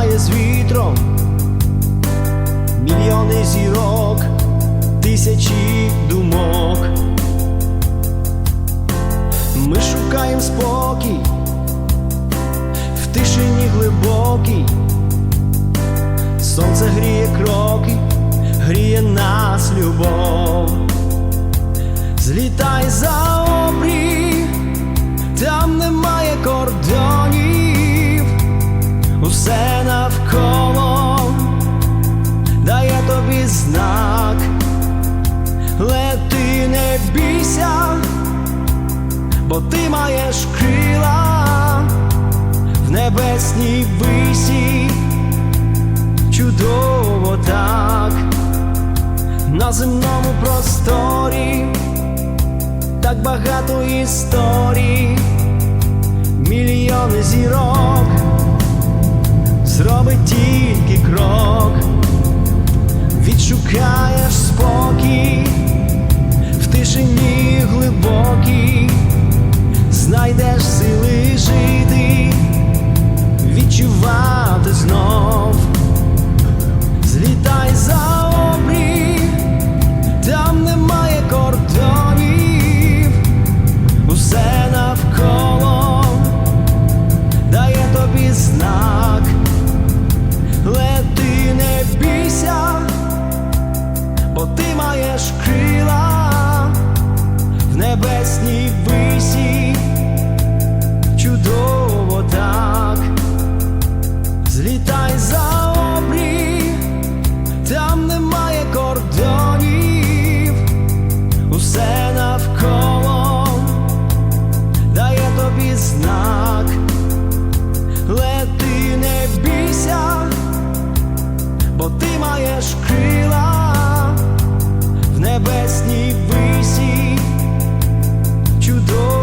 немає з вітром, мільйони зірок, тисячі думок. Ми шукаємо спокій в тишині глибокій. Сонце гріє кроки, гріє нас любов. Злітай за обрій, усе навколо. Дає тобі знак, лети, не бійся, бо ти маєш крила в небесній висі. Чудово так. На земному просторі, так багато історій, мільйони зірок, зроби тільки крок, відшукаєш спокій в тишині глибокій, розкрила в небесній висі. сьогодні висів чудово.